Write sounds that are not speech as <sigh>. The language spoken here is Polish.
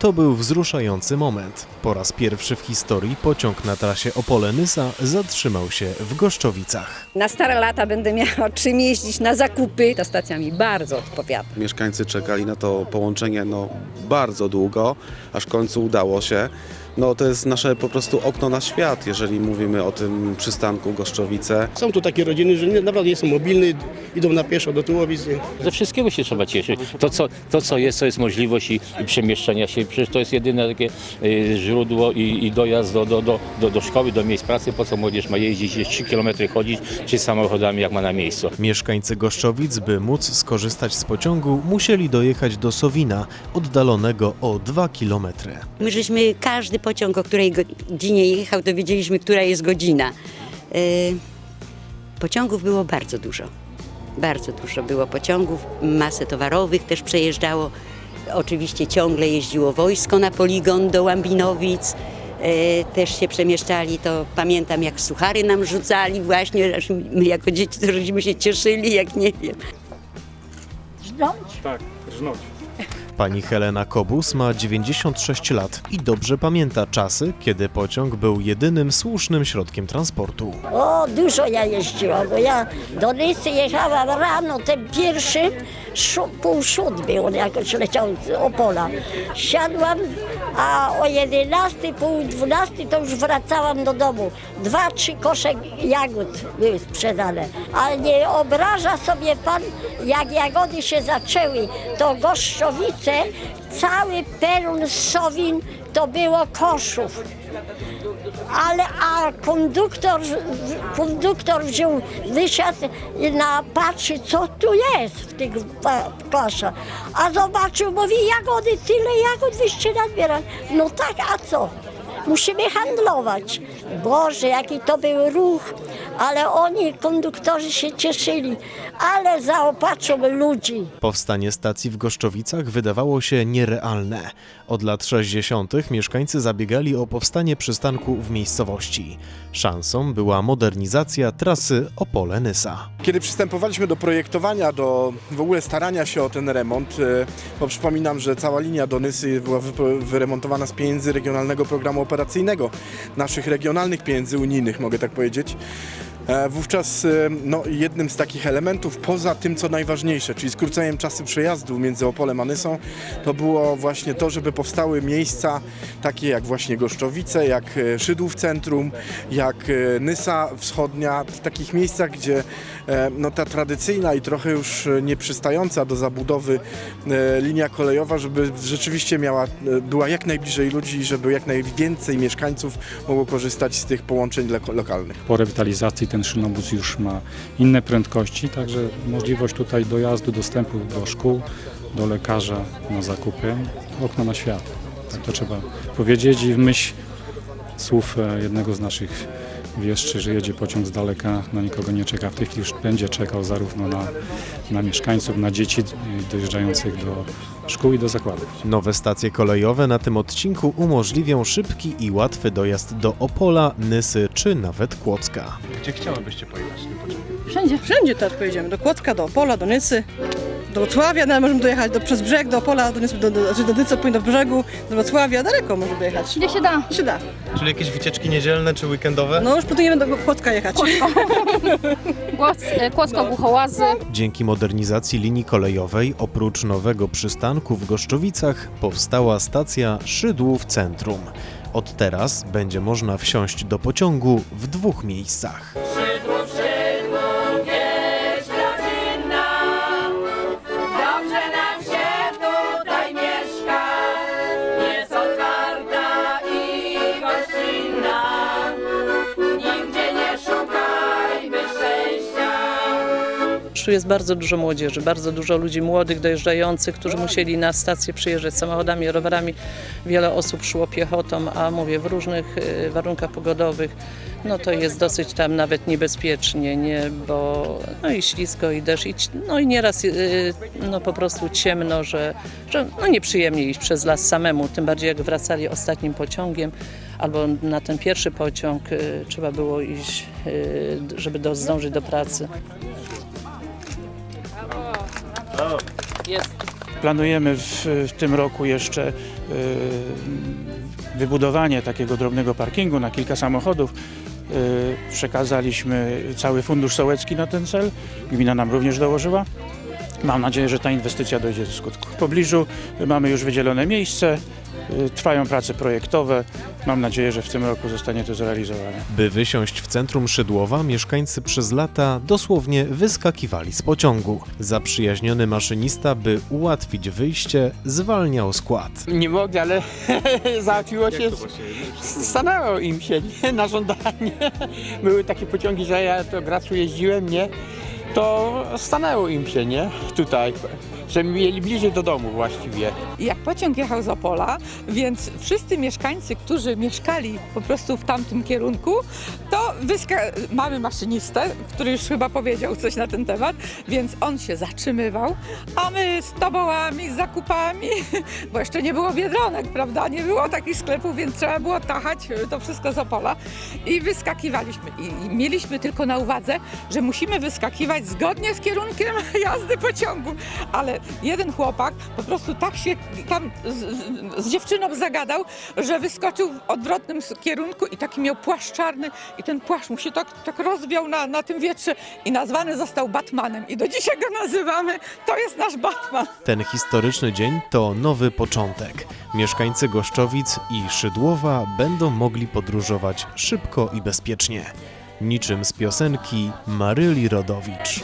To był wzruszający moment. Po raz pierwszy w historii pociąg na trasie Opole-Nysa zatrzymał się w Goszczowicach. Na stare lata będę miała czym jeździć na zakupy. Ta stacja mi bardzo odpowiada. Mieszkańcy czekali na to połączenie no, bardzo długo, aż w końcu udało się. No, to jest nasze po prostu okno na świat, jeżeli mówimy o tym przystanku Goszczowice. Są tu takie rodziny, że nie, naprawdę nie są mobilne, idą na pieszo do Tułowic. nie? Ze wszystkiego się trzeba cieszyć. To co, to, co jest, to jest możliwość i, i przemieszczania się. Przecież to jest jedyne takie y, źródło i, i dojazd do, do, do, do, do szkoły, do miejsc pracy. Po co młodzież ma jeździć, jest 3 km chodzić, czy samochodami, jak ma na miejscu. Mieszkańcy Goszczowic, by móc skorzystać z pociągu, musieli dojechać do Sowina, oddalonego o 2 kilometry. My żeśmy każdy pociąg, o której godzinie jechał, to wiedzieliśmy, która jest godzina. Yy, pociągów było bardzo dużo. Bardzo dużo było pociągów, masę towarowych też przejeżdżało. Oczywiście ciągle jeździło wojsko na poligon do Łambinowic. Yy, też się przemieszczali, to pamiętam jak suchary nam rzucali właśnie, aż my jako dzieci to żeśmy się cieszyli, jak nie wiem. Pani Helena Kobus ma 96 lat i dobrze pamięta czasy, kiedy pociąg był jedynym słusznym środkiem transportu. O, dużo ja jeździłam, bo ja do Nysy jechałam rano, ten pierwszy, pół siódmy, on jakoś leciał z Opola. Siadłam, a o 11, pół 12 to już wracałam do domu. Dwa, trzy kosze jagód były sprzedane. Ale nie obraża sobie pan, jak jagody się zaczęły, to Goszczowice, cały peron Sowin to było koszów ale a konduktor, konduktor wziął, wysiadł i na, patrzy, co tu jest w tych koszach. A zobaczył, mówi, jagody, tyle jagód wyście nadbierali. No tak, a co? Musimy handlować. Boże, jaki to był ruch. Ale oni, konduktorzy się cieszyli, ale zaopatrzą ludzi. Powstanie stacji w Goszczowicach wydawało się nierealne. Od lat 60. mieszkańcy zabiegali o powstanie przystanku w miejscowości. Szansą była modernizacja trasy Opole-Nysa. Kiedy przystępowaliśmy do projektowania, do w ogóle starania się o ten remont, e, bo przypominam, że cała linia do Nysy była wyremontowana z pieniędzy Regionalnego Programu Operacyjnego, naszych regionalnych pieniędzy unijnych, mogę tak powiedzieć. E, Wówczas e, no, jednym z takich elementów, poza tym co najważniejsze, czyli skróceniem czasu przejazdu między Opolem a Nysą, to było właśnie to, żeby powstały miejsca takie jak właśnie Goszczowice, jak e, Szydłów Centrum, jak Nysa Wschodnia, w takich miejscach, gdzie no, ta tradycyjna i trochę już nieprzystająca do zabudowy linia kolejowa, żeby rzeczywiście miała, była jak najbliżej ludzi i żeby jak najwięcej mieszkańców mogło korzystać z tych połączeń lokalnych. Po rewitalizacji ten szynobus już ma inne prędkości, także możliwość tutaj dojazdu, dostępu do szkół, do lekarza na zakupy, okno na świat. Tak to trzeba powiedzieć i w myśl słów e, jednego z naszych wieszczy, że jedzie pociąg z daleka, na nikogo nie czeka. W tej chwili już będzie czekał zarówno na, na mieszkańców, na dzieci dojeżdżających do szkół i do zakładów. Nowe stacje kolejowe na tym odcinku umożliwią szybki i łatwy dojazd do Opola, Nysy czy nawet Kłodzka. Wszędzie. Wszędzie teraz pojedziemy. Do Kłodzka, do Opola, do Nysy, do Wrocławia, nawet możemy dojechać do, przez brzeg, do Opola, do do, do, znaczy do Nycy, później do brzegu, do Wrocławia, daleko może dojechać. Gdzie się da? Się da. Czyli jakieś wycieczki niedzielne czy weekendowe? No już planujemy do Kłodzka jechać. Kłodzko, Kłodzko Głuchołazy. Dzięki modernizacji linii kolejowej oprócz nowego przystanku w Goszczowicach powstała stacja Szydłów Centrum. Od teraz będzie można wsiąść do pociągu w dwóch miejscach. Dobrze Jest bardzo dużo młodzieży, bardzo dużo ludzi młodych, dojeżdżających, którzy musieli na stację przyjeżdżać samochodami, rowerami. Wiele osób szło piechotą, a mówię, w różnych y, warunkach pogodowych, no to jest dosyć tam nawet niebezpiecznie, nie, bo no i ślisko, i deszcz, i, no i nieraz y, no po prostu ciemno, że, że no nieprzyjemnie iść przez las samemu, tym bardziej jak wracali ostatnim pociągiem, albo na ten pierwszy pociąg y, trzeba było iść, żeby do, zdążyć do pracy. Jest. Planujemy w, w tym roku jeszcze y, wybudowanie takiego drobnego parkingu na kilka samochodów. Y, Przekazaliśmy cały fundusz sołecki na ten cel. Gmina nam również dołożyła. Mam nadzieję, że ta inwestycja dojdzie do skutku. W pobliżu mamy już wydzielone miejsce, trwają prace projektowe. Mam nadzieję, że w tym roku zostanie to zrealizowane. By wysiąść w centrum Szydłowa, mieszkańcy przez lata dosłownie wyskakiwali z pociągu. Zaprzyjaźniony maszynista, by ułatwić wyjście, zwalniał skład. Nie mogę, ale <laughs> załatwiło się. Stanęło im się nie? na żądanie. Były takie pociągi, że ja to gracu jeździłem, nie? To stanęło im się, nie? Tutaj. Że mieli bliżej do domu właściwie. jak pociąg jechał z Opola, więc wszyscy mieszkańcy, którzy mieszkali po prostu w tamtym kierunku, to mamy maszynistę, który już chyba powiedział coś na ten temat, więc on się zatrzymywał, a my z tobołami, z zakupami, <laughs> bo jeszcze nie było biedronek, prawda, nie było takich sklepów, więc trzeba było tachać to wszystko z Opola i wyskakiwaliśmy. I, mieliśmy tylko na uwadze, że musimy wyskakiwać zgodnie z kierunkiem <laughs> jazdy pociągu, ale jeden chłopak po prostu tak się tam z, z, dziewczyną zagadał, że wyskoczył w odwrotnym kierunku i taki miał płaszcz czarny i płaszcz mu się tak, tak rozwiał na, na tym wietrze i nazwany został Batmanem i do dzisiaj go nazywamy, to jest nasz Batman. Ten historyczny dzień to nowy początek. Mieszkańcy Goszczowic i Szydłowa będą mogli podróżować szybko i bezpiecznie. Niczym z piosenki Maryli Rodowicz.